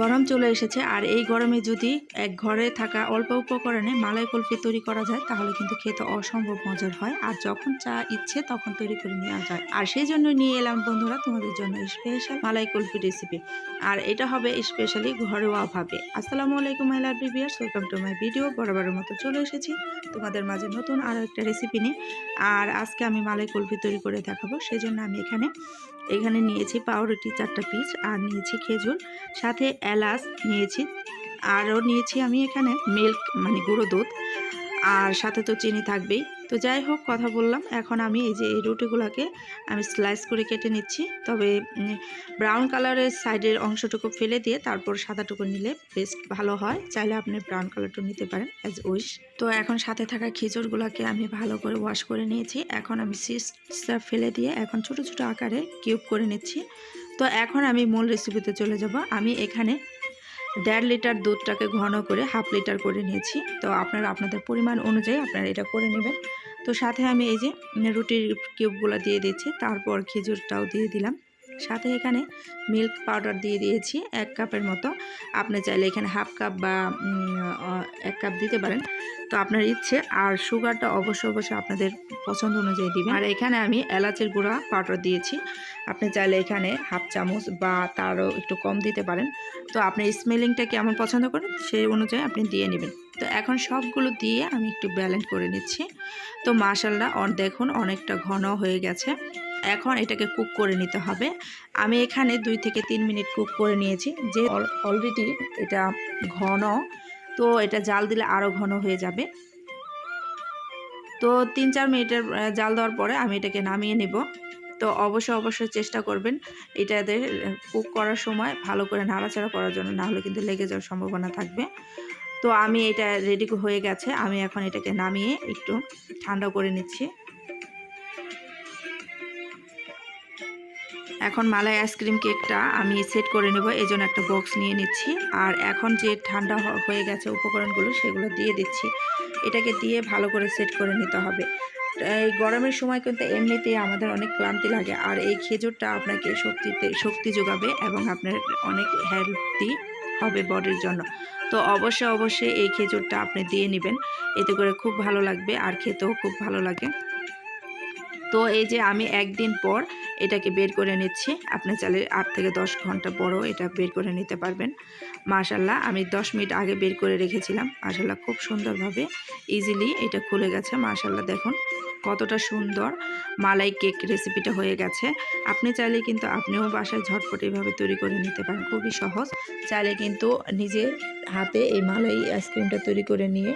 গরম চলে এসেছে, আর এই গরমে যদি এক ঘরে থাকা অল্প উপকরণে মালাই কুলফি তৈরি করা যায়, তাহলে কিন্তু খেতে অসম্ভব মজার হয়। আর যখন চা ইচ্ছে তখন তৈরি করে নেওয়া যায়। আর সেই জন্য নিয়ে এলাম বন্ধুরা তোমাদের জন্য স্পেশাল মালাই কুলফি রেসিপি আর এটা হবে স্পেশালি ঘরোয়াভাবে আসসালামু আলাইকুম মাই লাভ বিবিয়ার্স ওয়েলকাম টু মাই ভিডিও বরাবরের মতো চলে এসেছি তোমাদের মাঝে নতুন আরও একটা রেসিপি নিয়ে। আর আজকে আমি মালাই কুলফি তৈরি করে দেখাবো সেই জন্য আমি এখানে এখানে নিয়েছি পাউরুটি চারটা পিস আর নিয়েছি খেজুর। সাথে এলাচ নিয়েছি। আরও নিয়েছি আমি এখানে মিল্ক মানে গুঁড়ো দুধ। আর সাথে তো চিনি থাকবেই। তো যাই হোক, কথা বললাম। এখন আমি এই যে এই রুটিগুলোকে আমি স্লাইস করে কেটে নিচ্ছি। তবে ব্রাউন কালারের সাইডের অংশটুকু ফেলে দিয়ে তারপর সাদাটুকু নিলে বেস্ট ভালো হয়। চাইলে আপনি ব্রাউন কালারটা নিতে পারেন অ্যাজ উইশ তো এখন সাথে থাকা খিচুড়গুলোকে আমি ভালো করে ওয়াশ করে নিয়েছি। এখন আমি সিস্টার ফেলে দিয়ে এখন ছোট ছোট আকারে কিউব করে নিচ্ছি। তো এখন আমি মূল রেসিপিতে চলে যাব। আমি এখানে দেড় লিটার দুধটাকে ঘন করে হাফ লিটার করে নিয়েছি। তো আপনারা আপনাদের পরিমাণ অনুযায়ী আপনারা এটা করে নেবেন। তো সাথে আমি এই যে রুটির কিউবগুলো দিয়ে দিচ্ছি তারপর খেজুরটাও দিয়ে দিলাম। সাথে এখানে মিল্ক পাউডার দিয়ে দিয়েছি এক কাপের মতো। আপনি চাইলে এখানে হাফ কাপ বা এক কাপ দিতে পারেন। তো আপনার ইচ্ছে, আর সুগারটা অবশ্যই অবশ্যই আপনাদের পছন্দ অনুযায়ী দিবেন। আর এখানে আমি এলাচের গুঁড়া পাউডার দিয়েছি। আপনি চাইলে এখানে হাফ চামচ বা তারও একটু কম দিতে পারেন। তো আপনি স্মেলিংটা কেমন পছন্দ করেন, সেই অনুযায়ী আপনি দিয়ে নেবেন। তো এখন সবগুলো দিয়ে আমি একটু ব্যালেন্স করে নিচ্ছি। তো মাসালটা দেখুন অনেকটা ঘন হয়ে গেছে। এখন এটাকে কুক করে নিতে হবে। আমি এখানে দুই থেকে তিন মিনিট কুক করে নিয়েছি। যে অলরেডি এটা ঘন, তো এটা জাল দিলে আরও ঘন হয়ে যাবে। তো তিন চার মিনিটের জাল দেওয়ার পরে আমি এটাকে নামিয়ে নেব। তো অবশ্যই অবশ্যই চেষ্টা করবেন এটাতে কুক করার সময় ভালো করে নাড়াচাড়া করার জন্য, না হলে কিন্তু লেগে যাওয়ার সম্ভাবনা থাকবে। তো আমি এটা রেডি হয়ে গেছে। আমি এখন এটাকে নামিয়ে একটু ঠান্ডা করে নিচ্ছি। এখন মালাই আইসক্রিম কেকটা আমি সেট করে নেব, এই জন্য একটা বক্স নিয়ে নিচ্ছি। আর এখন যে ঠান্ডা হয়ে গেছে উপকরণগুলো, সেগুলো দিয়ে দিচ্ছি। এটাকে দিয়ে ভালো করে সেট করে নিতে হবে। এই গরমের সময় কিন্তু এমনিতেই আমাদের অনেক ক্লান্তি লাগে, আর এই খেজুরটা আপনাকে শক্তিতে শক্তি যোগাবে এবং আপনার অনেক হেলদি হবে বডির জন্য। তো অবশ্যই অবশ্যই এই খেজুরটা আপনি দিয়ে নেবেন। এতে করে খুব ভালো লাগবে, আর খেতেও খুব ভালো লাগে। তো এই যে আমি একদিন পর এটাকে বের করে নিচ্ছি। আপনি চাইলে আট থেকে দশ ঘণ্টা পরও এটা বের করে নিতে পারবেন। মাশাল্লাহ আমি দশ মিনিট আগে বের করে রেখেছিলাম। মাশাল্লাহ খুব সুন্দরভাবে ইজিলি এটা খুলে গেছে। মাশাল্লাহ দেখুন কতটা সুন্দর মালাই কেক রেসিপিটা হয়ে গেছে। আপনি চাইলে কিন্তু আপনিও বাসায় ঝটপট এইভাবে তৈরি করে নিতে পারেন। খুবই সহজ। চাইলে কিন্তু নিজের হাতে এই মালাই আইসক্রিমটা তৈরি করে নিয়ে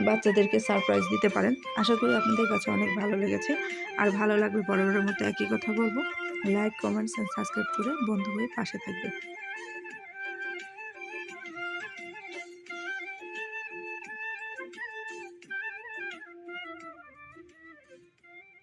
বাচ্চাদেরকে সারপ্রাইজ দিতে পারেন। আশা করি আপনাদের কাছে অনেক ভালো লেগেছে। আর ভালো লাগবে বড় বড়ের মতো একই কথা বলব। লাইক কমেন্টস অ্যান্ড সাবস্ক্রাইব করে বন্ধু হয়ে পাশে থাকবে।